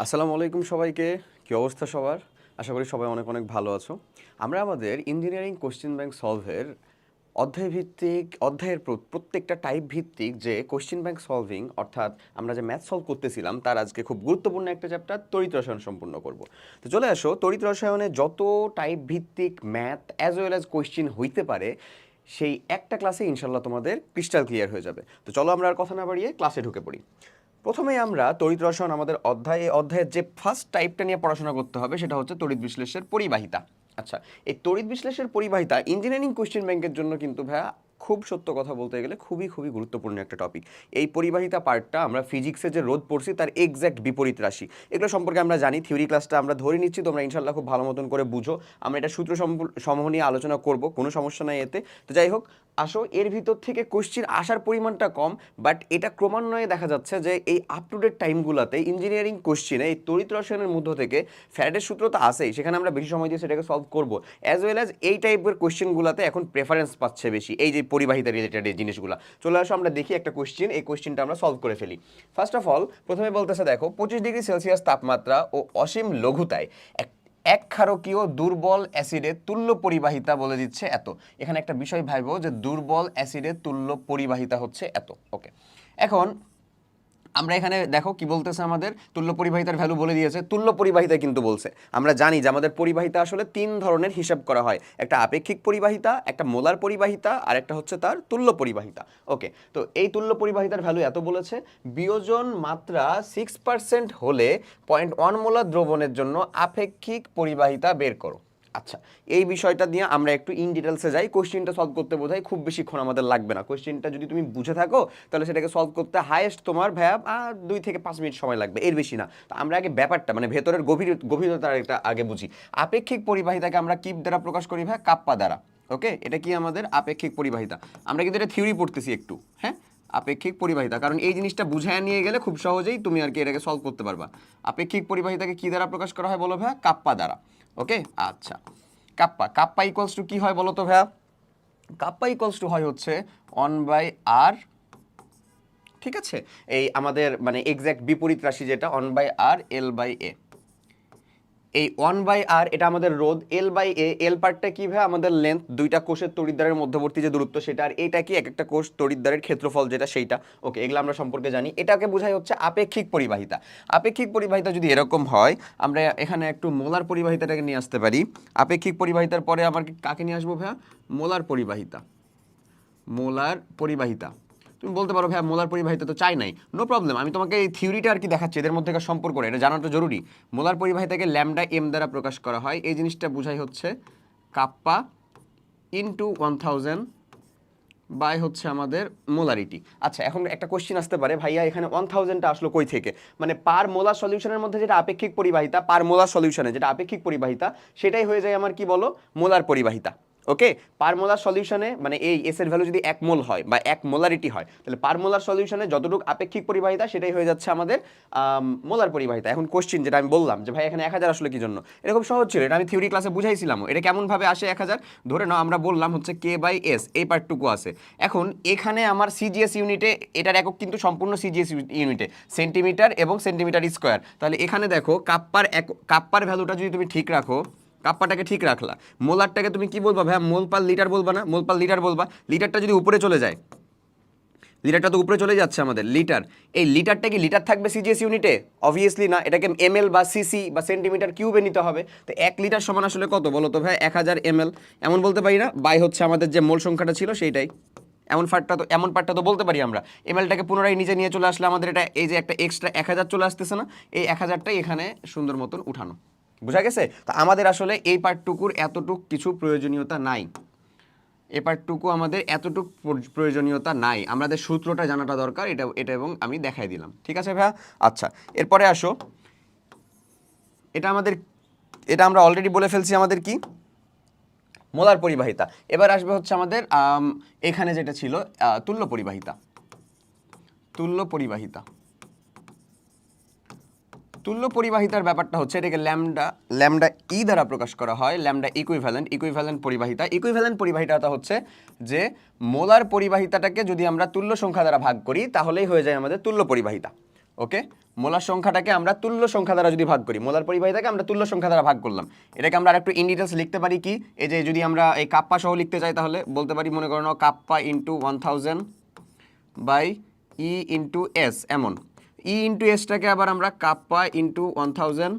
আসসালামু আলাইকুম সবাইকে। কী অবস্থা সবার? আশা করি সবাই অনেক অনেক ভালো আছো। আমরা আমাদের ইঞ্জিনিয়ারিং কোশ্চেন ব্যাংক সলভের অধ্যায় ভিত্তিক অধ্যায়ের প্র- প্রত্যেকটা টাইপ ভিত্তিক যে কোশ্চেন ব্যাংক সলভিং অর্থাৎ আমরা যে ম্যাথ সলভ করতেছিলাম, তার আজকে খুব গুরুত্বপূর্ণ একটা চ্যাপ্টার তড়িৎ রসায়ন সম্পূর্ণ করব। তো চলে আসো, তড়িৎ রসায়নে যত টাইপ ভিত্তিক math as well as question হইতে পারে, সেই একটা ক্লাসে ইনশাল্লাহ তোমাদের ক্রিস্টাল ক্লিয়ার হয়ে যাবে। তো চলো আমরা আর কথা না বাড়িয়ে ক্লাসে ঢুকে পড়ি। প্রথমে আমরা তড়িৎ রসায়ন আমাদের অধ্যায়ে অধ্যায়ের যে ফার্স্ট টাইপটা নিয়ে পড়াশোনা করতে হবে, সেটা হচ্ছে তড়িৎ বিশ্লেষের পরিবাহিতা। আচ্ছা এই তড়িৎ বিশ্লেষের পরিবাহিতা ইঞ্জিনিয়ারিং কোশ্চেন ব্যাংকের জন্য কিন্তু ভাইয়া খুব সত্য কথা বলতে গেলে খুবই খুবই গুরুত্বপূর্ণ একটা টপিক এই পরিবাহিতা পার্টটা আমরা ফিজিক্সে যে রোধ পড়ছি, তার এক্স্যাক্ট বিপরীত রাশি। এগুলো সম্পর্কে আমরা জানি থিওরি ক্লাসটা আমরা ধরে নিচ্ছি, তোমরা ইনশাল্লাহ খুব ভালো মতন করে বুঝো। আমরা এটা সূত্র সমূহ নিয়ে আলোচনা করব, কোনো সমস্যা নাই এতে। তো যাই হোক আসো, এর ভিতর থেকে কোশ্চিন আসার পরিমাণটা কম বাট এটা ক্রমান্বয়ে দেখা যাচ্ছে যে এই আপ টু ডেট টাইমগুলোতে ইঞ্জিনিয়ারিং কোশ্চিনে এই তড়িৎ রসায়নের মধ্য থেকে ফ্যারেডের সূত্র তো আসেই সেখানে আমরা বেশি সময় দিয়ে সেটাকে সলভ করব অ্যাজ ওয়েল অ্যাজ এই টাইপের কোশ্চেনগুলোতে এখন প্রেফারেন্স পাচ্ছে বেশি, এই যে পরিবাহিতা রিলেটেড এই জিনিসগুলো। চলে আসো, আমরা দেখি একটা কোশ্চেন এই কোশ্চেনটা আমরা সলভ করে ফেলি। ফার্স্ট অফ অল প্রথমে বলতেছে দেখো, পঁচিশ ডিগ্রি সেলসিয়াস তাপমাত্রা ও অসীম লঘুতায় এক এক ক্ষারকীয় দুর্বল অ্যাসিডের তুল্য পরিবাহিতা বলে দিচ্ছে এত। এখানে একটা বিষয় ভাইব যে দুর্বল অ্যাসিডের তুল্য পরিবাহিতা হচ্ছে এত। ওকে। এখন আমরা এখানে দেখো কি বলতেছে আমাদের? তুল্য পরিবাহিতার ভ্যালু বলে দিয়েছে। তুল্য পরিবাহিতা কিন্তু বলছে। আমরা জানি যে আমাদের পরিবাহিতা আসলে তিন ধরনের হিসাব করা হয়। একটা আপেক্ষিক পরিবাহিতা, একটা মোলার পরিবাহিতা, আর একটা হচ্ছে তার তুল্য পরিবাহিতা। ওকে তো এই তুল্য পরিবাহিতার ভ্যালু এত বলেছে, বিয়োজন মাত্রা সিক্স পার্সেন্ট হলে পয়েন্ট ওয়ান মোলার দ্রবণের জন্য আপেক্ষিক পরিবাহিতা বের করো। আচ্ছা এই বিষয়টা দিয়ে আমরা একটু ইন ডিটেলসে যাই। কোশ্চেনটা সলভ করতে বোধহয় খুব বেশিক্ষণ আমাদের লাগবে না। কোশ্চেনটা যদি তুমি বুঝে থাকো তাহলে সেটাকে সলভ করতে হায়েস্ট তোমার আহ, দুই থেকে পাঁচ মিনিট সময় লাগবে। এর বেশি না। তো আমরা আগে ব্যাপারটা মানে ভেতরের গভীর গভীরতার একটা আগে বুঝি। আপেক্ষিক পরিবাহিতাকে আমরা কি দ্বারা প্রকাশ করি ভাই? কাপ্পা দ্বারা। ওকে? এটা কি আমাদের আপেক্ষিক পরিবাহিতা? আমরা কিন্তু এটা থিওরি পড়তেছি একটু হ্যাঁ? আপেক্ষিক পরিবাহিতা। কারণ এই জিনিসটা বুঝায় নিয়ে গেলে খুব সহজেই তুমি আর কি এটাকে সলভ করতে পারবা। আপেক্ষিক পরিবাহিতাকে কী দ্বারা প্রকাশ করা হয় বলো ভাইয়া কাপ্পা দ্বারা। ওকে? আচ্ছা। কাপ্পা কাপ্পা ইকুয়ালস টু কি হয় বলো তো ভাইয়া? কাপ্পা ইকুয়ালস টু হয় হচ্ছে ওয়ান বাই আর ঠিক আছে? এই আমাদের মানে এক্স্যাক্ট বিপরীত রাশি যেটা one by R L by A এই ওয়ান বাই আর এটা আমাদের রোধ। এল বাই এ এল পার্টটা কি ভাই? আমাদের লেন্থ দুইটা কোষের তড়িৎদ্বারের মধ্যবর্তী যে দূরত্ব সেটা, আর এটা কি? এক একটা কোষ তড়িৎদ্বারের ক্ষেত্রফল যেটা সেইটা। ওকে এগুলো আমরা সম্পর্কে জানি। এটাকে বোঝাই হচ্ছে আপেক্ষিক পরিবাহিতা। আপেক্ষিক পরিবাহিতা যদি এরকম হয়, আমরা এখানে একটু মোলার পরিবাহিতাটাকে নিয়ে আসতে পারি। আপেক্ষিক পরিবাহিতার পরে আমার কাকে নিয়ে আসব ভাইয়া? মোলার পরিবাহিতা। মোলার পরিবাহিতা। তুমি বলতে পারো ভাইয়া মোলার পরিবাহিতা তো চাই নাই। নো প্রবলেম আমি তোমাকে এই থিওরিটা আর কি দেখাচ্ছি, এদের মধ্যে সম্পর্ক এটা জানাটা জরুরি। মোলার পরিবাহিতাকে ল্যামডা এম দ্বারা প্রকাশ করা হয়। এই জিনিসটা বোঝাই হচ্ছে, kappa into one thousand by হচ্ছে আমাদের মোলারিটি। আচ্ছা এখন একটা কোশ্চেন আসতে পারে, ভাইয়া, এখানে ওয়ান থাউজেন্ডটা আসলো কই থেকে? মানে পার মোলার সলিউশনের মধ্যে যেটা আপেক্ষিক পরিবাহিতা পার মোলার সলিউশনে যেটা আপেক্ষিক পরিবাহিতা, সেটাই হয়ে যায় আমার কি বলো? মোলার পরিবাহিতা। ওকে পার মোলার সলিউশনে মানে এই এস এর ভ্যালু যদি এক মোল হয় বা এক মোলারিটি হয়, তাহলে পার মোলার সলিউশনে যতটুকু আপেক্ষিক পরিবাহিতা সেটাই হয়ে যাচ্ছে আমাদের মোলার পরিবাহিতা। এখন কোশ্চেন যেটা আমি বললাম যে ভাই এখানে এক হাজার আসলে কি জন্য এরকম সহজ ছিল, এটা আমি থিওরি ক্লাসে বুঝাইছিলাম এটা কেমনভাবে আসে এক হাজার? ধরে নাও আমরা বললাম হচ্ছে কে বাই এস এই পার্টটুকু আছে। এখন এখানে আমার সিজিএস ইউনিটে এটার একক কিন্তু সম্পূর্ণ সিজিএস ইউনিটে সেন্টিমিটার এবং সেন্টিমিটার স্কোয়ার তাহলে এখানে দেখো কাপ্পার এক কাপ্পার ভ্যালুটা যদি তুমি ঠিক রাখো কাপ্পাটাকে ঠিক রাখলা। মোলারটাকে তুমি কি বলবা ভাইয়া? মোল পার লিটার বলবা না? মোল পার লিটার বলবা? লিটারটা যদি উপরে চলে যায়, লিটারটা তো উপরে চলে যাচ্ছে আমাদের, লিটার। এই লিটারটা কি লিটার থাকবে সিজিএস ইউনিটে? অবভিয়াসলি না, এটাকে এমএল বা সিসি বা সেন্টিমিটার কিউবে নিতে হবে। তো এক লিটার সমান আসলে কত বলো তো ভাই এক হাজার এমএল এমন বলতে পারি না, বাই হচ্ছে আমাদের যে মোল সংখ্যাটা ছিল সেইটাই। এমন পার্টটা তো, এমন পার্টটা তো বলতে পারি আমরা। এমএলটাকে পুনরায় নিচে নিয়ে চলে আসলে আমাদের এটা, এই যে একটা এক্সট্রা এক হাজার চলে আসতেছে না, এই এক হাজারটাই এখানে সুন্দর মতন উঠানো। বুঝা গেছে? তো আমাদের আসলে এই পার্টটুকুর এতটুক কিছু প্রয়োজনীয়তা নাই। এ পার্টটুকু আমাদের এতটুক প্রয়োজনীয়তা নাই। আমাদের সূত্রটা জানাটা দরকার, এটা এটা এবং আমি দেখাই দিলাম। ঠিক আছে ভাইয়া? আচ্ছা এরপরে আসো। এটা আমাদের, এটা আমরা অলরেডি বলে ফেলছি আমাদের কি? মোলার পরিবাহিতা। এবার আসবে হচ্ছে আমাদের এখানে যেটা ছিল তুল্য পরিবাহিতা। তুল্য পরিবাহিতা। তুল্য পরিবাহিতার ব্যাপারটা হচ্ছে এটাকে ল্যামডা ল্যামডা ই দ্বারা প্রকাশ করা হয়, ল্যামডা ইকুইভ্যালেন্ট ইকুইভ্যালেন্ট পরিবাহিতা। ইকুইভ্যালেন্ট পরিবাহিতাটা হচ্ছে যে মোলার পরিবাহিতাটাকে যদি আমরা তুল্য সংখ্যা দ্বারা ভাগ করি, তাহলেই হয়ে যায় আমাদের তুল্য পরিবাহিতা। ওকে? মোলার সংখ্যাটাকে আমরা তুল্য সংখ্যা দ্বারা যদি ভাগ করি, মোলার পরিবাহিতাকে আমরা তুল্য সংখ্যা দ্বারা ভাগ করলাম। এটাকে আমরা আরেকটু ইন ডিটেলস লিখতে পারি কি? এই যে যদি আমরা এই কাপ্পা সহ লিখতে চাই তাহলে, বলতে পারি মনে করো kappa into one thousand by E into S এমন। ই ইন্টু এসটাকে আবার আমরা kappa into one thousand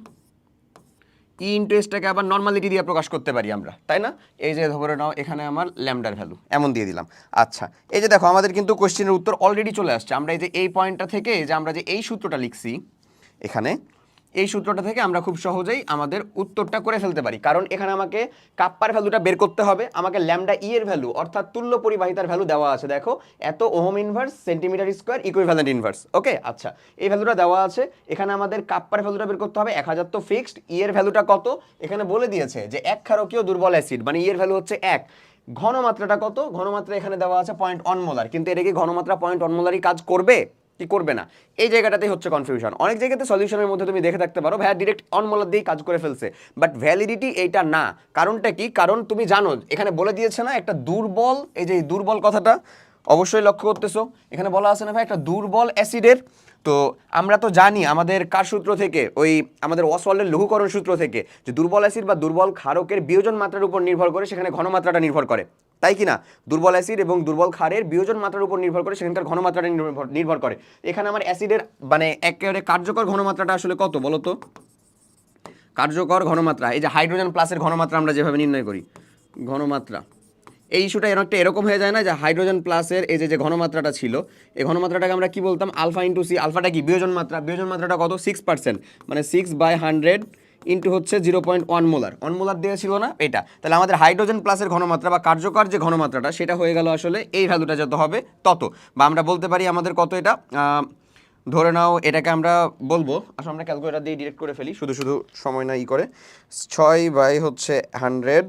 E into এসটাকে আবার নর্মালিটি দিয়ে প্রকাশ করতে পারি আমরা, তাই না? এই যে ধরে নাও এখানে আমার ল্যামডার ভ্যালু এমন দিয়ে দিলাম। আচ্ছা এই যে দেখো আমাদের কিন্তু কোশ্চেনের উত্তর অলরেডি চলে আসছে। আমরা এই যে এই পয়েন্টটা থেকে যে আমরা যে এই সূত্রটা লিখছি, এখানে এই সূত্রটা থেকে আমরা খুব সহজেই আমাদের উত্তরটা করে ফেলতে পারি। কারণ এখানে আমাকে কাপ্পার ভ্যালুটা বের করতে হবে, আমাকে ল্যামডা ই এর ভ্যালু, অর্থাৎ তুল্য পরিবাহিতার ভ্যালু দেওয়া আছে। দেখো, এত ohm inverse centimetre square equivalent inverse okay আচ্ছা এই ভ্যালুটা দেওয়া আছে। এখানে আমাদের কাপ্পার ভ্যালুটা বের করতে হবে, এক হাজার তো ফিক্সড ই এর ভ্যালুটা কত? এখানে বলে দিয়েছে যে এক ক্ষারকীয় দুর্বল অ্যাসিড মানে ই এর ভ্যালু হচ্ছে এক। ঘনমাত্রাটা কত? ঘনমাত্রা এখানে দেওয়া আছে পয়েন্ট অন মোলার কিন্তু এটা কি ঘনমাত্রা পয়েন্ট অন মোলারই কাজ করবে? কি করবে না? এই জায়গাটাতেই হচ্ছে কনফিউশন অনেক জায়গাতে সলিউশনের মধ্যে তুমি দেখে থাকতে পারো। ভাইয়া ডিরেক্ট অন মোলার দিয়েই কাজ করে ফেলছে। বাট ভ্যালিডিটি এইটা না। কারণটা কি? কারণ তুমি জানো, এখানে বলে দিয়েছে না, একটা দুর্বল, এই যে দুর্বল কথাটা অবশ্যই লক্ষ্য করতেছো। এখানে বলা আছে না ভাই, একটা দুর্বল অ্যাসিডের তো আমরা তো জানি আমাদের কার সূত্র থেকে? ওই আমাদের অসওয়াল্ডের লঘুকরণ সূত্র থেকে। যে দুর্বল অ্যাসিড বা দুর্বল ক্ষারকের বিয়োজন মাত্রার উপর নির্ভর করে সেখানে ঘনমাত্রাটা নির্ভর করে। তাই কি না দুর্বল অ্যাসিড এবং দুর্বল ক্ষারের বিয়োজন মাত্রার উপর নির্ভর করে সেখানকার ঘনমাত্রাটা নির্ভর নির্ভর করে। এখানে আমার অ্যাসিডের মানে একেবারে কার্যকর ঘনমাত্রাটা আসলে কত বলো তো? কার্যকর ঘনমাত্রা, এই যে হাইড্রোজেন প্লাসের ঘনমাত্রা আমরা যেভাবে নির্ণয় করি, ঘনমাত্রা। এই ইস্যুটা অনেকটা এরকম হয়ে যায় না যে হাইড্রোজেন প্লাসের এই যে যে ঘনমাত্রাটা ছিল, এই ঘনমাত্রাটাকে আমরা কি বলতাম? আলফা ইন্টু সি আলফাটা কি? বিয়োজন মাত্রা, বিয়োজন মাত্রাটা কত? সিক্স পার্সেন্ট মানে সিক্স বাই হান্ড্রেড ইন্টু হচ্ছে zero point one molar one molar দেওয়া ছিল না, এটা। তাহলে আমাদের হাইড্রোজেন প্লাসের ঘনমাত্রা বা কার্যকর যে ঘনমাত্রাটা, সেটা হয়ে গেল আসলে এই ভ্যালুটা যত হবে, তত। বা আমরা বলতে পারি আমাদের কত এটা? ধরে নাও এটাকে আমরা বলব, আসলে আমরা ক্যালকুলেটার দিয়ে ডিরেক্ট করে ফেলি, শুধু শুধু সময় না ই করে। ছয় বাই হচ্ছে হান্ড্রেড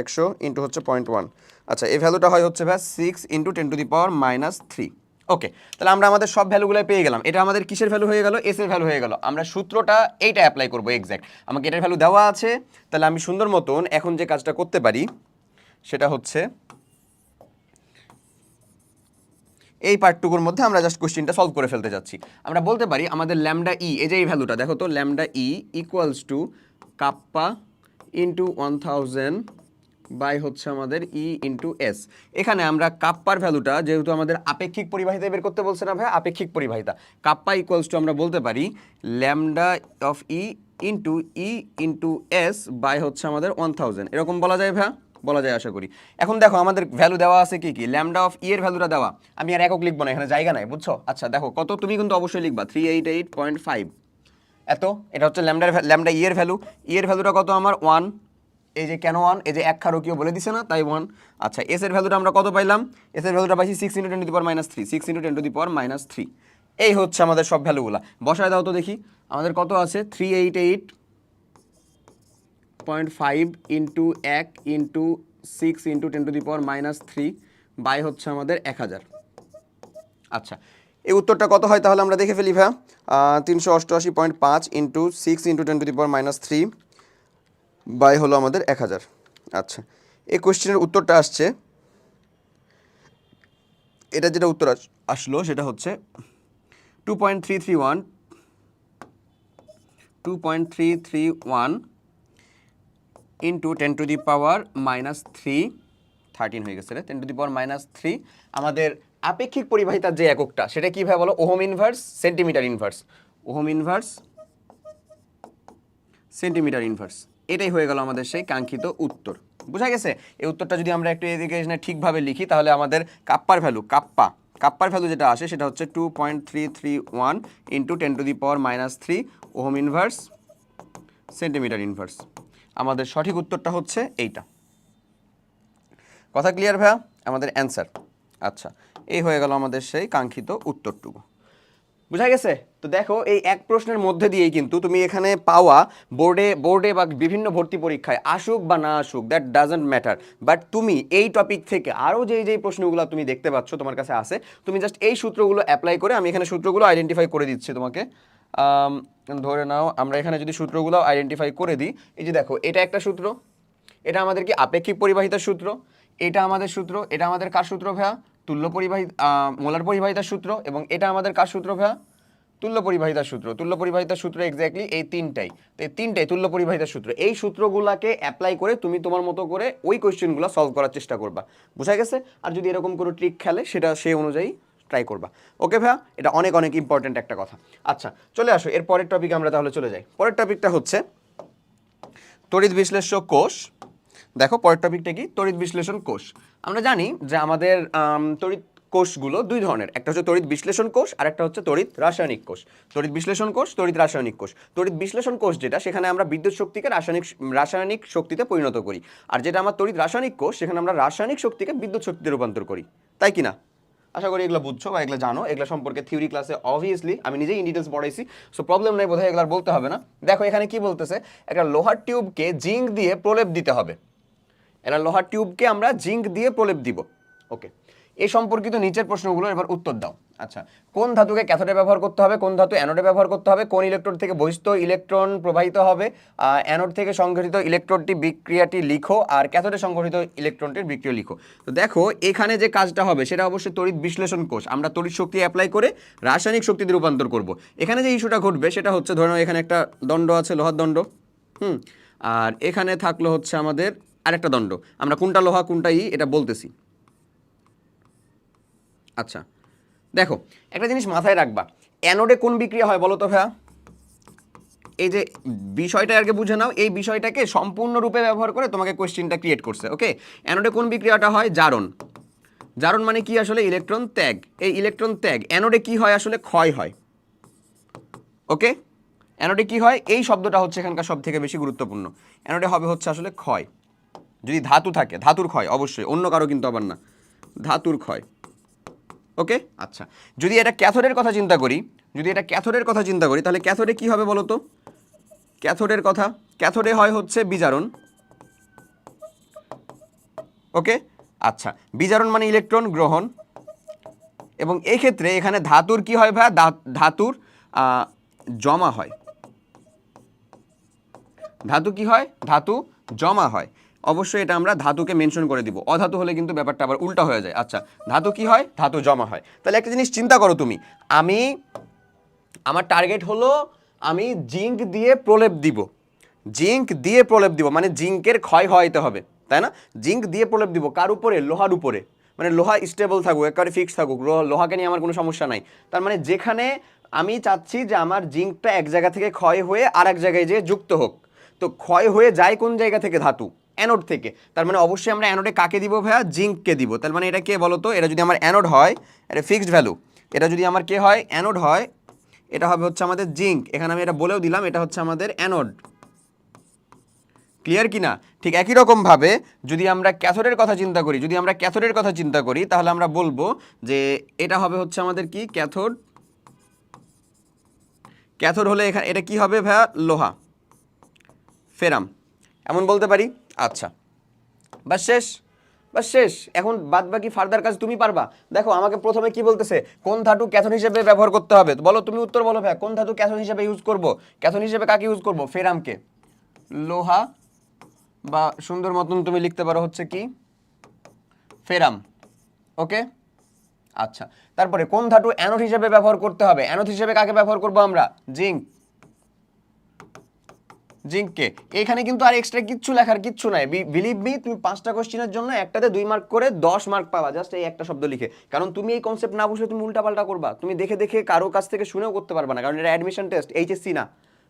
একশো ইন্টু হচ্ছে পয়েন্ট ওয়ান আচ্ছা এই ভ্যালুটা হয় হচ্ছে ভাই six into ten to the power minus three okay, তাহলে আমরা আমাদের সব ভ্যালুগুলো পেয়ে গেলাম। এটা আমাদের কিসের ভ্যালু হয়ে গেল? এস এর ভ্যালু হয়ে গেল। আমরা সূত্রটা এইটা অ্যাপ্লাই করব এক্স্যাক্ট আমাকে এটার ভ্যালু দেওয়া আছে। তাহলে আমি সুন্দর মতন এখন যে কাজটা করতে পারি, সেটা হচ্ছে এই পার্টটুকুর মধ্যে আমরা জাস্ট কোশ্চেনটা সলভ করে ফেলতে যাচ্ছি। আমরা বলতে পারি আমাদের ল্যামডা ই এই যে এই ভ্যালুটা, দেখো তো lambda E equals to kappa into one thousand by হচ্ছে আমাদের ই ইন্টু এস এখানে আমরা কাপ্পার ভ্যালুটা যেহেতু আমাদের আপেক্ষিক পরিবাহিতা বের করতে বলছে না ভাই আপেক্ষিক পরিবাহিতা। কাপ্পা ইকুয়ালস টু আমরা বলতে পারি lambda of E into E into S by হচ্ছে আমাদের ওয়ান থাউজেন্ড এরকম বলা যায় ভাই বলা যায় আশা করি। এখন দেখো আমাদের ভ্যালু দেওয়া আছে কি কি? ল্যামডা অফ ইয়ের ভ্যালুটা দেওয়া। আমি আর একক লিখব না, এখানে জায়গা নাই, বুঝছ? আচ্ছা দেখো, কত তুমি কিন্তু অবশ্যই লিখবা three eight eight point five এত? এটা হচ্ছে ল্যামডার ল্যামডা ইয়ের ভ্যালু। ইয়ের ভ্যালুটা কত আমার? ওয়ান এই যে কেন ওয়ান এই যে এক ক্ষারকীয় বলে দিছে না, তাই ওয়ান আচ্ছা এস এর ভ্যালুটা আমরা কত পাইলাম? এস এর ভ্যালুটা পাইছি six into ten to the power minus three six into ten to the power minus three এই হচ্ছে আমাদের সব ভ্যালুগুলা বসায় দাও তো দেখি। আমাদের কত আছে? Three eight eight point five into এক into six into ten to the power minus three by হচ্ছে আমাদের এক হাজার। আচ্ছা এই উত্তরটা কত হয় তাহলে আমরা দেখে ফেলি ভাইয়া। তিনশো অষ্টআশি পয়েন্ট পাঁচ into six into ten to the power minus three by হলো আমাদের এক হাজার। আচ্ছা এই কোশ্চেনের উত্তরটা আসছে। এটা যেটা উত্তর আস- আসলো সেটা হচ্ছে two point three three one two point three three one into ten to the power minus three thirteen হয়ে গেছে ten to the power minus three আমাদের আপেক্ষিক পরিবাহিতার যে এককটা, সেটা কীভাবে বলো? Ohm inverse centimetre inverse ohm inverse centimetre inverse এটাই হয়ে গেল আমাদের সেই কাঙ্ক্ষিত উত্তর। বোঝা গেছে? এই উত্তরটা যদি আমরা একটু এদিকে ঠিকভাবে লিখি, তাহলে আমাদের কাপ্পার ভ্যালু, কাপ্পা। কাপ্পার ভ্যালু যেটা আসে, সেটা হচ্ছে two point three three one into ten to the power minus three ohm inverse centimetre inverse আমাদের সঠিক উত্তরটা হচ্ছে এইটা। কথা ক্লিয়ার ভাইয়া? আমাদের অ্যান্সার আচ্ছা এই হয়ে গেল আমাদের সেই কাঙ্ক্ষিত উত্তরটুকু। বুঝা গেছে? তো দেখো, এই এক প্রশ্নের মধ্যে দিয়েই কিন্তু তুমি এখানে পাওয়া বোর্ডে বোর্ডে বা বিভিন্ন ভর্তি পরীক্ষায় আসুক বা না আসুক দ্যাট ডাজন্ট ম্যাটার বাট তুমি এই টপিক থেকে আরও যেই যেই প্রশ্নগুলো তুমি দেখতে পাচ্ছ, তোমার কাছে আছে, তুমি জাস্ট এই সূত্রগুলো অ্যাপ্লাই করে আমি এখানে সূত্রগুলো আইডেন্টিফাই করে দিচ্ছি তোমাকে। ধরে নাও, আমরা এখানে যদি সূত্রগুলো আইডেন্টিফাই করে দিই, এই যে দেখো, এটা একটা সূত্র, এটা আমাদের কি আপেক্ষিক পরিবাহিতার সূত্র, এটা আমাদের সূত্র, এটা আমাদের কার সূত্র ভাইয়া? তুল্য পরিবাহিত মোলার পরিবাহিতার সূত্র এবং এটা আমাদের কার সূত্র ভাইয়া? তুল্য পরিবাহিতার সূত্র। তুল্য পরিবাহিতার সূত্র এক্স্যাক্টলি এই তিনটাই। তো এই তিনটাই তুল্য পরিবাহিতার সূত্র। এই সূত্রগুলোকে অ্যাপ্লাই করে তুমি তোমার মতো করে ওই কোয়েশ্চেনগুলো সলভ করার চেষ্টা করবা। বুঝা গেছে? আর যদি এরকম কোনো ট্রিক খেলে সেটা সেই অনুযায়ী ট্রাই করবা। ওকে ভাইয়া? এটা অনেক অনেক ইম্পর্ট্যান্ট একটা কথা। আচ্ছা চলে আসো। এর পরের টপিকে আমরা তাহলে চলে যাই। পরের টপিকটা হচ্ছে তড়িৎ বিশ্লেষ্য কোষ। দেখো, পরের টপিকটা কি? তড়িৎ বিশ্লেষণ কোষ। আমরা জানি যে আমাদের আম, তড়িৎ কোষগুলো দুই ধরনের। একটা হচ্ছে তড়িৎ বিশ্লেষণ কোষ আর একটা হচ্ছে তড়িৎ রাসায়নিক কোষ। তড়িৎ বিশ্লেষণ কোষ তড়িৎ রাসায়নিক কোষ। তড়িৎ বিশ্লেষণ কোষ যেটা সেখানে আমরা বিদ্যুৎ শক্তিকে রাসায়নিক রাসায়নিক শক্তিতে পরিণত করি। আর যেটা আমার তড়িৎ রাসায়নিক কোষ সেখানে আমরা রাসায়নিক শক্তিকে বিদ্যুৎ শক্তিতে রূপান্তর করি। তাই কি না আশা করি এগুলো বুঝছ বা এগুলো জানো। এগুলো সম্পর্কে থিওরি ক্লাসে অবভিয়াসলি আমি নিজেই ইন ডিটেলস পড়াইছি সো প্রবলেম নেই বোধহয় এগুলো বলতে হবে না। দেখো এখানে কি বলতেছে? একটা লোহার টিউবকে জিঙ্ক দিয়ে প্রলেপ দিতে হবে। এটা লোহার টিউবকে আমরা জিঙ্ক দিয়ে প্রলেপ দিব। ওকে, এ সম্পর্কিত নিচের প্রশ্নগুলো এবার উত্তর দাও। আচ্ছা কোন ধাতুকে ক্যাথোডে ব্যবহার করতে হবে, কোন ধাতু অ্যানোডে ব্যবহার করতে হবে, কোন ইলেকট্রোড থেকে বহিস্থ ইলেকট্রন প্রবাহিত হবে অ্যানোড থেকে সংঘটিত ইলেকট্রনটি বিক্রিয়াটি লিখো আর ক্যাথোডে সংঘটিত ইলেকট্রনটির বিক্রিয়া লিখো। তো দেখো, এখানে যে কাজটা হবে সেটা অবশ্যই তড়িৎ বিশ্লেষণ কোষ। আমরা তড়িৎ শক্তি অ্যাপ্লাই করে রাসায়নিক শক্তিতে রূপান্তর করব। এখানে যে ইস্যুটা ঘটবে সেটা হচ্ছে, ধরো এখানে একটা দণ্ড আছে, লোহার দণ্ড। হুম, আর এখানে থাকল হচ্ছে আমাদের আরেকটা দণ্ড। আমরা কোনটা লোহা, কোনটা ই, এটা বলতেছি। আচ্ছা দেখো, একটা জিনিস মাথায় রাখবা। অ্যানোডে কোন বিক্রিয়া হয় বলো তো ভাইয়া? এই যে বিষয়টা আগে বুঝে নাও, এই বিষয়টাকে সম্পূর্ণরূপে ব্যবহার করে তোমাকে কোয়েশ্চেনটা ক্রিয়েট করছে, ওকে? অ্যানোডে কোন বিক্রিয়াটা হয়? জারণ। জারণ মানে কি আসলে? ইলেকট্রন ত্যাগ। এই ইলেকট্রন ত্যাগ, অ্যানোডে কি হয় আসলে? ক্ষয় হয়। ওকে? অ্যানোডে কি হয়? এই শব্দটা হচ্ছে এখানকার সব থেকে বেশি গুরুত্বপূর্ণ। অ্যানোডে হবে হচ্ছে আসলে ক্ষয়। যদি ধাতু থাকে, ধাতুর ক্ষয়, অবশ্যই, অন্য কারও কিন্তু আবার না, ধাতুর ক্ষয়, ওকে? আচ্ছা যদি এটা ক্যাথোডের কথা চিন্তা করি, যদি এটা ক্যাথোডের কথা চিন্তা করি, তাহলে ক্যাথোডে কি হবে বলো তো ক্যাথোডের কথা, ক্যাথোডে হয় হচ্ছে বিজারণ, ওকে? আচ্ছা বিজারণ মানে ইলেকট্রন গ্রহণ, এবং এই ক্ষেত্রে এখানে ধাতুর কি হয় ভাই ধাতুর জমা হয়। ধাতু কি হয়? ধাতু জমা হয়। অবশ্যই এটা আমরা ধাতুকে মেনশন করে দিব। অধাতু হলে কিন্তু ব্যাপারটা আবার উল্টা হয়ে যায়। আচ্ছা ধাতু কি হয়? ধাতু জমা হয়। তাহলে একটা জিনিস চিন্তা করো তুমি। আমি, আমার টার্গেট হলো আমি জিঙ্ক দিয়ে প্রলেপ দিব। জিঙ্ক দিয়ে প্রলেপ দিব মানে জিঙ্কের ক্ষয় হওয়াইতে হবে, তাই না? জিঙ্ক দিয়ে প্রলেপ দিব। কার উপরে? লোহার উপরে। মানে লোহা স্টেবল থাকুক, একেবারে ফিক্স থাকুক লোহাকে নিয়ে আমার কোনো সমস্যা নাই। তার মানে যেখানে আমি চাচ্ছি যে আমার জিঙ্কটা এক জায়গা থেকে ক্ষয় হয়ে আর এক জায়গায় যেয়ে যুক্ত হোক। তো ক্ষয় হয়ে যায় কোন জায়গা থেকে ধাতু? অ্যানোড থেকে। তার মানে অবশ্যই আমরা অ্যানোডে কাকে দিব ভাইয়া? জিঙ্ককে দিব। তার মানে এটা কে বলতো? এটা যদি আমার অ্যানোড হয়, এটা ফিক্সড ভ্যালু এটা যদি আমার কে হয় অ্যানোড হয়, এটা হবে হচ্ছে আমাদের জিঙ্ক। এখানে আমি এটা বলেও দিলাম, এটা হচ্ছে আমাদের অ্যানোড ক্লিয়ার কি না ঠিক একই রকমভাবে যদি আমরা ক্যাথোডের কথা চিন্তা করি, যদি আমরা ক্যাথোডের কথা চিন্তা করি, তাহলে আমরা বলব যে এটা হবে হচ্ছে আমাদের কি? ক্যাথোড ক্যাথোড হলে এখানে এটা কি হবে ভাইয়া? লোহা। ফেরাম। এমন বলতে পারি। আচ্ছা। বা শেষ? বা শেষ। এখন বাদ বাকি ফার্দার কাজ তুমি পারবা। দেখো, আমাকে প্রথমে কি বলতেছে? কোন ধাতু ক্যাথন হিসেবে ব্যবহার করতে হবে? বলো, তুমি উত্তর বলো ভাই কোন ধাতু ক্যাথন হিসেবে ইউজ করব? ক্যাথন হিসেবে কাকে ইউজ করব? ফেরামকে। লোহা বা সুন্দর মতন তুমি লিখতে পারো হচ্ছে কি? ফেরাম। ওকে? আচ্ছা। তারপরে কোন ধাতু অ্যানোড হিসেবে ব্যবহার করতে হবে? অ্যানোড হিসেবে কাকে ব্যবহার করব আমরা? জিঙ্ক। জিঙ্ককে। এখানে কিন্তু আর এক্সট্রা কিচ্ছু লেখার কিচ্ছু নাই। বিলিভ মি তুমি পাঁচটা কোশ্চেনের জন্য একটাতে দুই মার্ক করে দশ মার্ক পাবা। জাস্ট এই একটা শব্দ লিখে। কারণ তুমি এই কনসেপ্ট না বুঝলে তুমি উল্টাপাল্টা করবা। তুমি দেখে দেখে কারও কাছ থেকে শুনেও করতে পারবা না। কারণ এটা অ্যাডমিশন টেস্ট এইচএসসি না।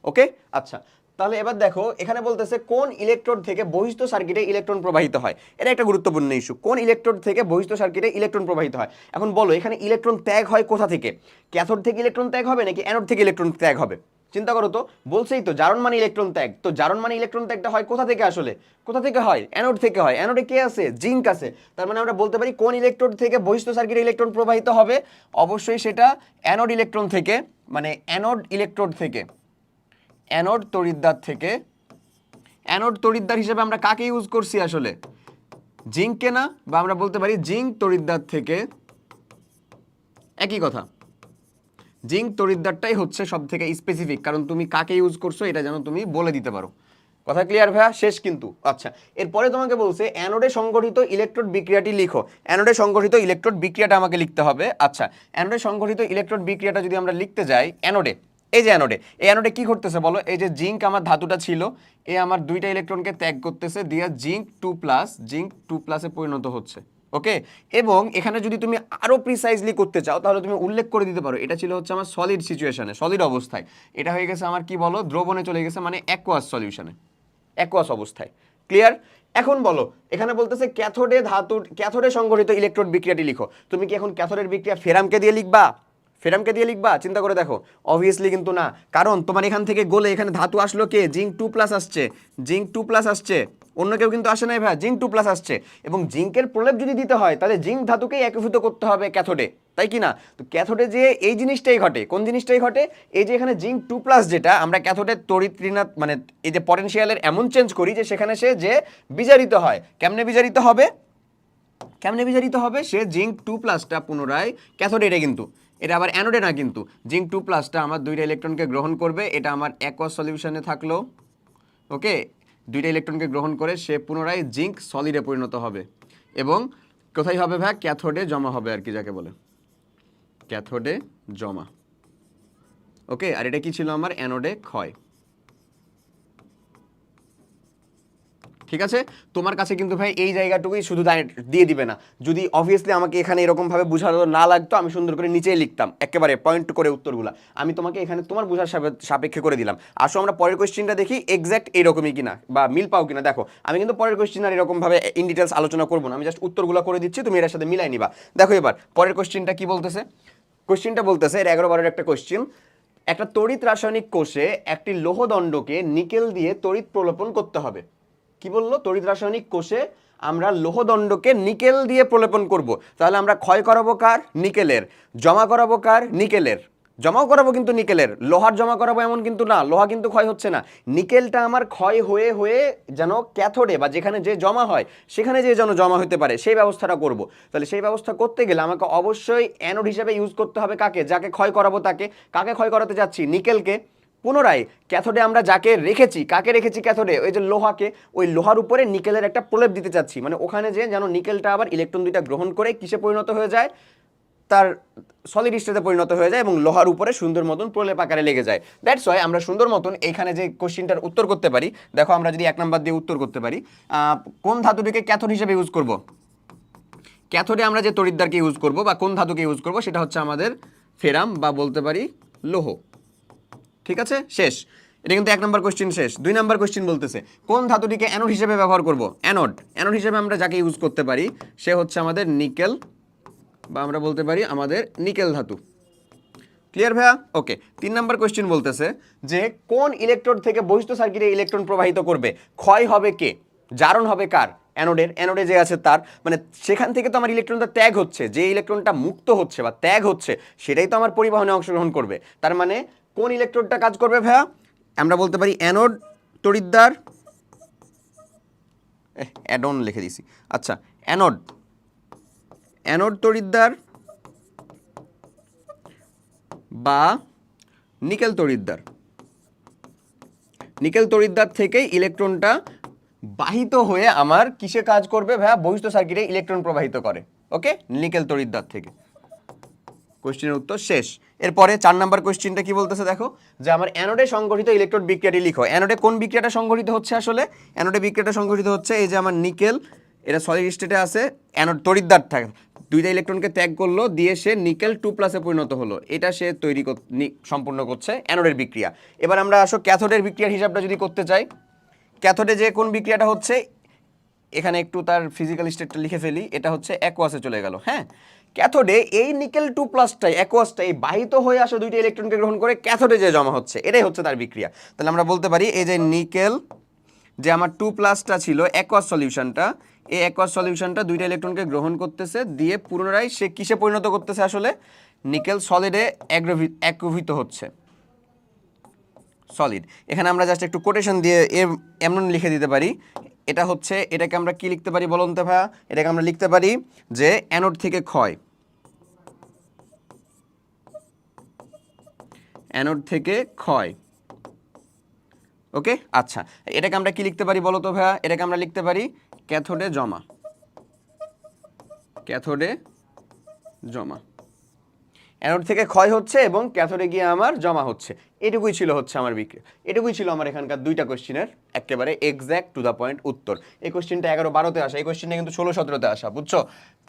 ওকে আচ্ছা। তাহলে এবার দেখো, এখানে বলতেছে কোন ইলেকট্রোড থেকে বহিস্থ সার্কিটে ইলেকট্রন প্রবাহিত হয়? এটা একটা গুরুত্বপূর্ণ ইস্যু কোন ইলেকট্রোড থেকে বহিস্থ সার্কিটে ইলেকট্রন প্রবাহিত হয়? এখন বলো, এখানে ইলেকট্রন ত্যাগ হয় কোথা থেকে? ক্যাথোড থেকে ইলেকট্রন ত্যাগ হবে নাকি অ্যানোড থেকে ইলেকট্রন ত্যাগ হবে? চিন্তা করো তো, বলছেই তো, জারণ মানে ইলেকট্রন ত্যাগ। তো জারণ মানে ইলেকট্রন ত্যাগটা হয় কোথা থেকে আসলে? কোথা থেকে হয়? অ্যানোড থেকে হয়। অ্যানোডে কে আছে? জিঙ্ক আছে। তার মানে আমরা বলতে পারি কোন ইলেকট্রোড থেকে বহিষ্ঠ সার্কিটে ইলেকট্রন প্রবাহিত হবে? অবশ্যই সেটা অ্যানোড ইলেকট্রন থেকে মানে অ্যানোড ইলেকট্রোড থেকে। অ্যানোড তড়িৎদ্বার থেকে। অ্যানোড তড়িৎদ্বার হিসেবে আমরা কাকে ইউজ করছি আসলে? জিঙ্ককে না? বা আমরা বলতে পারি জিঙ্ক তড়িৎদ্বার থেকে। একই কথা। জিঙ্ক তড়িৎদ্বারটাই হচ্ছে সব থেকে স্পেসিফিক কারণ তুমি কাকে ইউজ করছ এটা যেন তুমি বলে দিতে পারো। কথা ক্লিয়ার ভাইয়া? শেষ কিন্তু। আচ্ছা এরপরে তোমাকে বলছে অ্যানোডে সংগঠিত ইলেকট্রোড বিক্রিয়াটি লিখো। অ্যানোডে সংগঠিত ইলেকট্রোড বিক্রিয়াটা আমাকে লিখতে হবে। আচ্ছা অ্যানোডে সংগঠিত ইলেকট্রোড বিক্রিয়াটা যদি আমরা লিখতে যাই অ্যানোডে এই যে অ্যানোডে এই অ্যানোডে কি করতেছে বলো? এই যে জিঙ্ক আমার ধাতুটা ছিল, এ আমার দুইটা ইলেকট্রনকে ত্যাগ করতেছে, দিয়ে zinc two plus zinc two প্লাসে পরিণত হচ্ছে। ওকে? এবং এখানে যদি তুমি আরও প্রিসাইজলি করতে চাও, তাহলে তুমি উল্লেখ করে দিতে পারো, এটা ছিল হচ্ছে আমার সলিড সিচুয়েশানে সলিড অবস্থায়। এটা হয়ে গেছে আমার কি বলো? দ্রবণে চলে গেছে মানে অ্যাকোয়াস সলিউশনে অ্যাকোয়াস অবস্থায়। ক্লিয়ার এখন বলো, এখানে বলতেছে ক্যাথোডে ধাতু, ক্যাথোডে সংগঠিত ইলেকট্রোড বিক্রিয়াটি লিখো। তুমি কি এখন ক্যাথোডের বিক্রিয়া ফেরামকে দিয়ে লিখবা? ফেরামকে দিয়ে লিখবা? চিন্তা করে দেখো। অবভিয়াসলি কিন্তু না। কারণ তোমার এখান থেকে গোলে এখানে ধাতু আসলো কে? জিঙ্ক টু প্লাস আসছে। জিঙ্ক টু প্লাস আসছে। অন্য কেউ কিন্তু আসে নাই ভাই, জিঙ্ক টু প্লাস আসছে। এবং জিঙ্কের প্রলেপ যদি দিতে হয়, তাহলে জিঙ্ক ধাতুকেই একীভূত করতে হবে ক্যাথোডে, তাই কি না? তো ক্যাথোডে যে এই জিনিসটাই ঘটে, কোন জিনিসটাই ঘটে? এই যে এখানে জিঙ্ক টু প্লাস যেটা, আমরা ক্যাথোডের তড়িৎ ঋণাত মানে এই যে পটেনশিয়ালের এমন চেঞ্জ করি যে সেখানে সে যে বিজারিত হয়, কেমনে বিজারিত হবে? কেমনে বিজারিত হবে? সে জিঙ্ক টু প্লাসটা পুনরায় ক্যাথোডে, এটা কিন্তু। এটা আবার অ্যানোডে না কিন্তু। জিঙ্ক টু প্লাসটা আমার দুইটা ইলেকট্রনকে গ্রহণ করবে, এটা আমার অ্যাকোয়াস সলিউশনে থাকল। ওকে দুইটা ইলেকট্রনকে গ্রহণ করে সে পুনরায় জিঙ্ক সলিডে পরিণত হবে। এবং কোথায় হবে ভাই? ক্যাথোডে জমা হবে আর কি, যাকে বলে। ক্যাথোডে জমা। ওকে আর এটা কি ছিল আমার? অ্যানোডে ক্ষয়। ঠিক আছে? তোমার কাছে কিন্তু ভাই এই জায়গাটুকুই শুধু দিয়ে দিবে না। যদি অবভিয়াসলি আমাকে এখানে এরকমভাবে বোঝানো না লাগতো, আমি সুন্দর করে নিচেই লিখতাম। একেবারে পয়েন্ট করে উত্তরগুলো। আমি তোমাকে এখানে তোমার বোঝার সাপে- সাপেক্ষে করে দিলাম। আসো আমরা পরের কোয়েশ্চেনটা দেখি এক্স্যাক্ট এইরকমই কিনা বা মিল পাও কিনা। দেখো, আমি কিন্তু পরের কোয়েশ্চেন আর এরকমভাবে ইন ডিটেলস আলোচনা করব না। আমি জাস্ট উত্তরগুলো করে দিচ্ছি, তুমি এর সাথে মিলাই নিবা। দেখো এবার, পরের কোয়েশ্চেনটা কি বলতেছে? কোয়েশ্চেনটা বলতেছে, এর এগারো বারের একটা কোয়েশ্চেন একটা তড়িৎ রাসায়নিক কোষে একটি লোহদণ্ডকে নিকেল দিয়ে তড়িৎ প্রলোপন করতে হবে। কি বলল? তড়িৎ রাসায়নিক কোষে আমরা লোহদণ্ডকে নিকেল দিয়ে প্রলেপন করব। তাহলে আমরা ক্ষয় করাবো কার? নিকেলের। জমা করাবো কার? নিকেলের। জমাও করাবো কিন্তু নিকেলের। লোহার জমা করাবো এমন কিন্তু না। লোহা কিন্তু ক্ষয় হচ্ছে না। নিকেলটা আমার ক্ষয় হয়ে হয়ে যেন ক্যাথোডে বা যেখানে যে জমা হয়, সেখানে যে যেন জমা হতে পারে, সেই ব্যবস্থাটা করব। তাহলে সেই ব্যবস্থা করতে গেলে আমাকে অবশ্যই অ্যানোড হিসেবে ইউজ করতে হবে কাকে? যাকে ক্ষয় করাবো তাকে। কাকে ক্ষয় করাতে যাচ্ছি? নিকেলকে। পুনরায় ক্যাথোডে আমরা যাকে রেখেছি, কাকে রেখেছি ক্যাথোডে? ওই যে লোহাকে, ওই লোহার উপরে নিকেলের একটা প্রলেপ দিতে চাচ্ছি। মানে ওখানে যে যেন নিকেলটা আবার ইলেকট্রন দুইটা গ্রহণ করে কিসে পরিণত হয়ে যায়? তার সলিড স্টেটে পরিণত হয়ে যায় এবং লোহার উপরে সুন্দর মতন প্রলেপ আকারে লেগে যায়। দ্যাটস ওয়াই আমরা সুন্দর মতন এইখানে যে কোশ্চিনটার উত্তর করতে পারি, দেখো আমরা যদি এক নাম্বার দিয়ে উত্তর করতে পারি কোন ধাতুটিকে ক্যাথোড হিসেবে ইউজ করব? ক্যাথোডে আমরা যে তড়িৎদ্বারকে ইউজ করব বা কোন ধাতুকে ইউজ করব, সেটা হচ্ছে আমাদের ফেরাম বা বলতে পারি লোহ। ঠিক আছে? শেষ। এটা কিন্তু এক নম্বর কোশ্চেন শেষ। দুই নম্বর কোশ্চেন বলতেছে, কোন ধাতুটিকে অ্যানোড হিসেবে ব্যবহার করব? অ্যানোড অ্যানোড হিসেবে আমরা যাকে ইউজ করতে পারি, সে হচ্ছে আমাদের নিকেল বা আমরা বলতে পারি আমাদের নিকেল ধাতু। ক্লিয়ার ভাইয়া? ওকে তিন নম্বর কোশ্চেন বলতেছে যে, কোন ইলেকট্রোড থেকে বহিষ্ঠ সার্কিটে ইলেকট্রন প্রবাহিত করবে? ক্ষয় হবে কে? জারণ হবে কার? অ্যানোডের অ্যানোডে যে আছে তার মানে সেখান থেকে তো আমার ইলেকট্রনটা ত্যাগ হচ্ছে। যে ইলেকট্রনটা মুক্ত হচ্ছে বা ত্যাগ হচ্ছে, সেটাই তো আমার পরিবহনে অংশগ্রহণ করবে। তার মানে কোন ইলেকট্রোডটা কাজ করবে ভাইয়া? আমরা বলতে পারি অ্যানোড তড়িৎদ্বার। অ্যাডন লিখে দিছি আচ্ছা অ্যানোড অ্যানোড তড়িৎদ্বার বা নিকেল তড়িৎদ্বার। নিকেল তড়িৎদ্বার থেকেই ইলেকট্রনটা বাহিত হয়ে আমার কিসে কাজ করবে ভাইয়া? বহিষ্ঠ সার্কিটে ইলেকট্রন প্রবাহিত করে ওকে নিকেল তড়িৎদ্বার থেকে। কোশ্চেনের উত্তর শেষ। এরপরে চার নাম্বার কোশ্চেনটা কি বলতেছে দেখো? যে আমার অ্যানোডে সংগঠিত ইলেকট্রন বিক্রিয়াটি লিখো। অ্যানোডে কোন বিক্রিয়াটা সংগঠিত হচ্ছে আসলে? অ্যানোডে বিক্রিয়াটা সংগঠিত হচ্ছে এই যে আমার নিকেল, এটা সলিড স্টেটে আছে, অ্যানোড তড়িৎদ্বার থাকে। দুইটা ইলেকট্রনকে ত্যাগ করল, দিয়ে সে নিকেল টু প্লাসে পরিণত হলো। এটা সে তৈরি সম্পূর্ণ করছে অ্যানোডের বিক্রিয়া। এবার আমরা আসো ক্যাথোডের বিক্রিয়ার হিসাবটা যদি করতে চাই। ক্যাথোডে যে কোন বিক্রিয়াটা হচ্ছে, এখানে একটু তার ফিজিক্যাল স্টেটটা লিখে ফেলি, এটা হচ্ছে অ্যাকোয়াসে চলে গেল হ্যাঁ? ক্যাথোডে এই নিকেল টু প্লাসটাই অ্যাকোয়াসটাই বাহিত হয়ে আসা দুইটা ইলেকট্রনকে গ্রহণ করে ক্যাথোডে যে জমা হচ্ছে, এটাই হচ্ছে তার বিক্রিয়া। তাহলে আমরা বলতে পারি এই যে নিকেল, যে আমার টু প্লাসটা ছিল অ্যাকোয়াস সলিউশনটা, এই অ্যাকোয়াস সলিউশনটা দুইটা ইলেকট্রনকে গ্রহণ করতেছে, দিয়ে পুনরায় সে কিসে পরিণত করতেছে আসলে? নিকেল সলিডে একীভূত হচ্ছে। সলিড এখানে আমরা জাস্ট একটু কোটেশন দিয়ে এমন লিখে দিতে পারি। এটা হচ্ছে, এটাকে আমরা কি লিখতে পারি বলুন তো ভাইয়া? এটাকে আমরা লিখতে পারি যে অ্যানোড থেকে ক্ষয়। অ্যানোড থেকে ক্ষয়। ওকে আচ্ছা। এটাকে আমরা কি লিখতে পারি বলো তো ভাইয়া? এটাকে আমরা লিখতে পারি ক্যাথোডে জমা। ক্যাথোডে জমা। অ্যানোড থেকে ক্ষয় হচ্ছে এবং ক্যাথোডে গিয়ে আমার জমা হচ্ছে। এটুকুই ছিল হচ্ছে আমার বিক্রি এটুকুই ছিল আমার এখানকার দুইটা কোশ্চেনের একেবারে এক্স্যাক্ট টু দ্য পয়েন্ট উত্তর। এই কোশ্চেনটা এগারো বারোতে আসা, এই কোশ্চেনটা কিন্তু ষোলো সতেরোতে আসা, বুঝছ?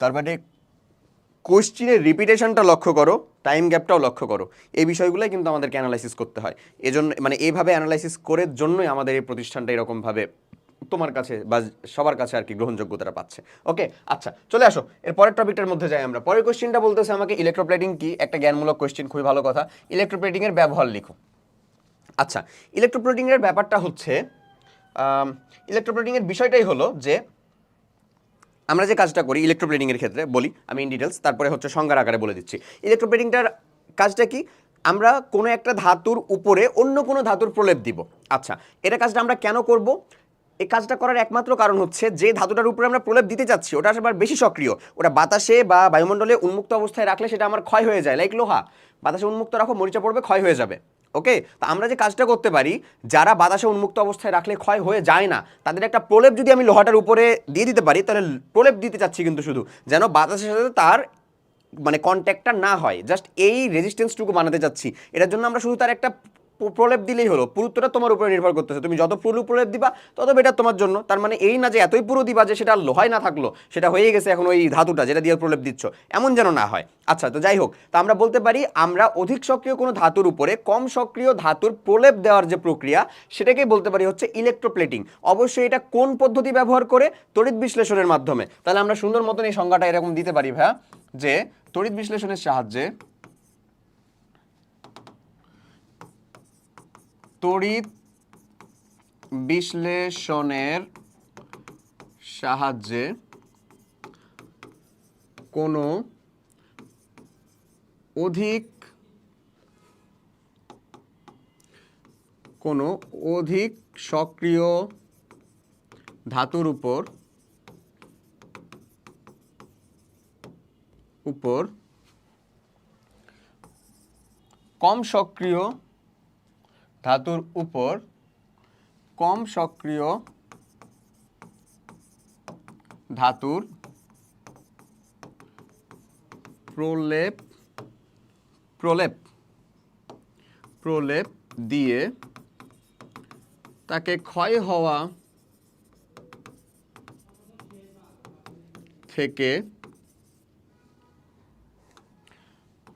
তার মানে কোশ্চিনের রিপিটেশনটা লক্ষ্য করো টাইম গ্যাপটাও লক্ষ্য করো। এই বিষয়গুলোই কিন্তু আমাদেরকে অ্যানালাইসিস করতে হয়। এজন্য মানে এইভাবে অ্যানালাইসিস করে জন্যই আমাদের এই প্রতিষ্ঠানটা এরকমভাবে তোমার কাছে বা সবার কাছে আর কি গ্রহণযোগ্যতাটা পাচ্ছে। ওকে আচ্ছা চলে আসো। এর পরের টপিকটার মধ্যে যাই আমরা। পরের কোশ্চেনটা বলতেছে আমাকে ইলেকট্রোপ্লেটিং কি? একটা জ্ঞানমূলক কোশ্চেন খুবই ভালো কথা। ইলেকট্রোপ্লেটিংয়ের ব্যবহার লিখো। আচ্ছা ইলেকট্রোপ্লেটিংয়ের ব্যাপারটা হচ্ছে ইলেকট্রোপ্লেটিংয়ের বিষয়টাই হলো যে, আমরা যে কাজটা করি ইলেকট্রোপ্লেটিংয়ের ক্ষেত্রে, বলি আমি ইন ডিটেলস তারপরে হচ্ছে সংজ্ঞার আকারে বলে দিচ্ছি। ইলেকট্রোপ্লেটিংটার কাজটা কি? আমরা কোনো একটা ধাতুর উপরে অন্য কোনো ধাতুর প্রলেপ দিব। আচ্ছা এটা কাজটা আমরা কেন করব? এই কাজটা করার একমাত্র কারণ হচ্ছে যে ধাতুটার উপরে আমরা প্রলেপ দিতে চাচ্ছি, ওটা আবার বেশি সক্রিয়। ওটা বাতাসে বা বায়ুমণ্ডলে উন্মুক্ত অবস্থায় রাখলে সেটা আমার ক্ষয় হয়ে যায় লাইক লোহা। বাতাসে উন্মুক্ত রাখো, মরিচা পড়বে, ক্ষয় হয়ে যাবে ওকে তা আমরা যে কাজটা করতে পারি, যারা বাতাসে উন্মুক্ত অবস্থায় রাখলে ক্ষয় হয়ে যায় না, তাদের একটা প্রলেপ যদি আমি লোহাটার উপরে দিয়ে দিতে পারি, তাহলে প্রলেপ দিতে চাচ্ছি কিন্তু শুধু, যেন বাতাসের সাথে তার মানে কন্ট্যাক্টটা না হয়। জাস্ট এই রেজিস্ট্যান্সটুকু বানাতে চাচ্ছি। এটার জন্য আমরা শুধু তার একটা প্রলেপ দিলেই হলো। পুরুত্বটা তোমার উপরে নির্ভর করতেছে। তুমি যত পুরু প্রলেপ দিবা, তত বেটার তোমার জন্য। তার মানে এই না যে এতই পুরো দিবা যে সেটা লোহায় না থাকল, সেটা হয়ে গেছে এখন ওই ধাতুটা যেটা দিয়ে প্রলেপ দিচ্ছ। এমন যেন না হয়। আচ্ছা তো যাই হোক, তো আমরা বলতে পারি, আমরা অধিক সক্রিয় কোনো ধাতুর উপরে কম সক্রিয় ধাতুর প্রলেপ দেওয়ার যে প্রক্রিয়া, সেটাকেই বলতে পারি হচ্ছে ইলেকট্রোপ্লেটিং অবশ্যই এটা কোন পদ্ধতি ব্যবহার করে? তড়িৎ বিশ্লেষণের মাধ্যমে। তাহলে আমরা সুন্দর মতন এই সংজ্ঞাটা এরকম দিতে পারি ভাইয়া, যে তড়িৎ বিশ্লেষণের সাহায্যে তড়িৎ বিশ্লেষণের সাহায্যে কোনো অধিক কোনো অধিক সক্রিয় ধাতুর উপর উপর কম সক্রিয় ধাতুর উপর কম সক্রিয় ধাতুর প্রলেপ প্রলেপ প্রলেপ দিয়ে তাকে ক্ষয় হওয়া থেকে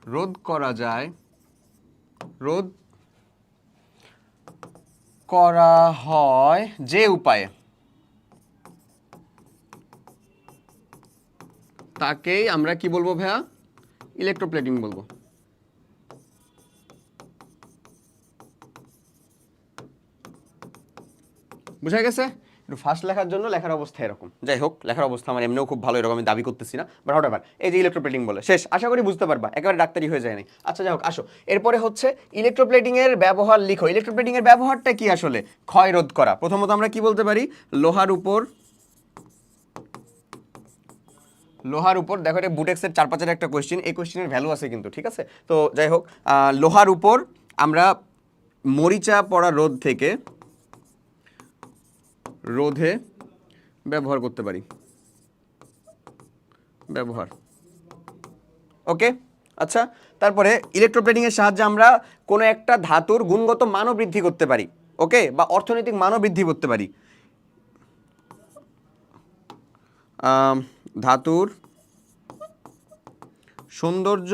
রোধ করা যায়। রোধ করা হয় যে উপায়ে? তাকেই আমরা কি বলব ভাইয়া? ইলেকট্রোপ্লেটিং বলব। বুঝা গেছে? একটু ফাস্ট লেখার জন্য লেখার অবস্থা এরকম। যাই হোক, লেখার অবস্থা আমার এমনিও খুব ভালো, এরকম আমি দাবি করতেছি না। বাট হোট এই যে ইলেকট্রোপ্লেটিং বলে, শেষ, আশা করি বুঝতে পারবা, একেবারে ডাক্তারি হয়ে যায় নাই আচ্ছা যাই হোক, আসো। এরপরে হচ্ছে ইলেকট্রোপ্লেটিং এর ব্যবহার লিখো। ইলেকট্রোপ্লেটিং এর ব্যবহারটা কি আসলে? ক্ষয় রোধ করা। প্রথমত আমরা কি বলতে পারি? লোহার উপর লোহার উপর, দেখো এটা বুটেক্সের চার পাঁচের একটা কোয়েশ্চেন এই কোয়েশ্চেনের ভ্যালু আছে কিন্তু, ঠিক আছে? তো যাই হোক লোহার উপর আমরা মরিচা পড়া রোধ থেকে রোধে ব্যবহার করতে পারি। ব্যবহার। ওকে? আচ্ছা তারপরে ইলেকট্রোপ্লেটিংয়ের সাহায্যে আমরা কোনো একটা ধাতুর গুণগত মানও বৃদ্ধি করতে পারি, ওকে? বা অর্থনৈতিক মানও বৃদ্ধি করতে পারি। ধাতুর সৌন্দর্য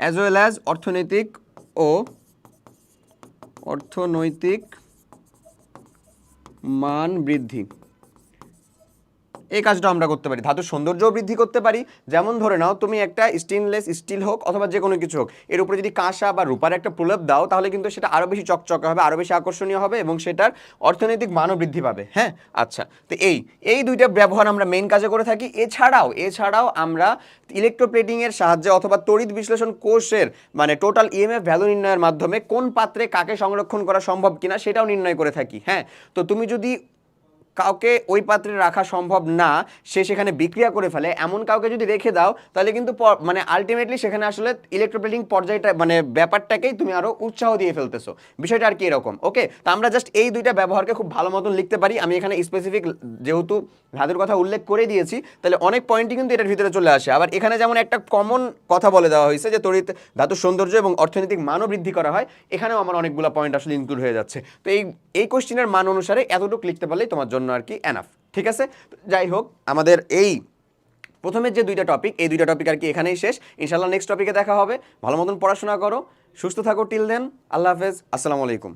অ্যাজ ওয়েল অ্যাজ অর্থনৈতিক ও অর্থনৈতিক মান বৃদ্ধি। এই কাজটা আমরা করতে পারি। ধাতুর সৌন্দর্যও বৃদ্ধি করতে পারি। যেমন ধরে নাও, তুমি একটা স্টেনলেস স্টিল হোক অথবা যে কোনো কিছু হোক, এর উপরে যদি কাঁসা বা রূপার একটা প্রলেপ দাও, তাহলে কিন্তু সেটা আরও বেশি চকচকে হবে আরও বেশি আকর্ষণীয় হবে এবং সেটার অর্থনৈতিক মানও বৃদ্ধি পাবে। হ্যাঁ? আচ্ছা। তো এই এই দুইটা ব্যবহার আমরা মেইন কাজে করে থাকি। এছাড়াও এছাড়াও আমরা ইলেকট্রোপ্লেটিংয়ের সাহায্যে অথবা তড়িৎ বিশ্লেষণ কোষের মানে টোটাল ইএমএফ ভ্যালু নির্ণয়ের মাধ্যমে কোন পাত্রে কাকে সংরক্ষণ করা সম্ভব কিনা সেটাও নির্ণয় করে থাকি। হ্যাঁ? তো তুমি যদি কাউকে ওই পাত্রে রাখা সম্ভব না, সে সেখানে বিক্রিয়া করে ফেলে। এমন কাউকে যদি রেখে দাও, তাহলে কিন্তু মানে আলটিমেটলি সেখানে আসলে ইলেকট্রোপ্লেটিং পর্যায়টা মানে ব্যাপারটাকেই তুমি আরও উৎসাহ দিয়ে ফেলতেছো। বিষয়টা আর কি এরকম? ওকে তো আমরা জাস্ট এই দুইটা ব্যবহারকে খুব ভালো মতন লিখতে পারি। আমি এখানে স্পেসিফিক যেহেতু ধাতুর কথা উল্লেখ করে দিয়েছি, তাহলে অনেক পয়েন্টই কিন্তু এটার ভিতরে চলে আসে। আবার এখানে যেমন একটা কমন কথা বলে দেওয়া হয়েছে যে তড়িৎ ধাতুর সৌন্দর্য এবং অর্থনৈতিক মানও বৃদ্ধি করা হয়। এখানেও আমার অনেকগুলো পয়েন্ট আসলে ইনক্লুড হয়ে যাচ্ছে। তো এই এই কোশ্চেনের মান অনুসারে এতটুকু লিখতে পারলেই তোমার জন্য আর কি এনাফ ঠিক আছে? যাই হোক, আমাদের এই প্রথমের যে দুইটা টপিক এই দুইটা টপিক আর কি এখানেই শেষ। ইনশাল্লাহ নেক্সট টপিকে দেখা হবে। ভালো মতন পড়াশোনা করো, সুস্থ থাকো টিল দেন আল্লাহ হাফেজ, আসসালামু আলাইকুম।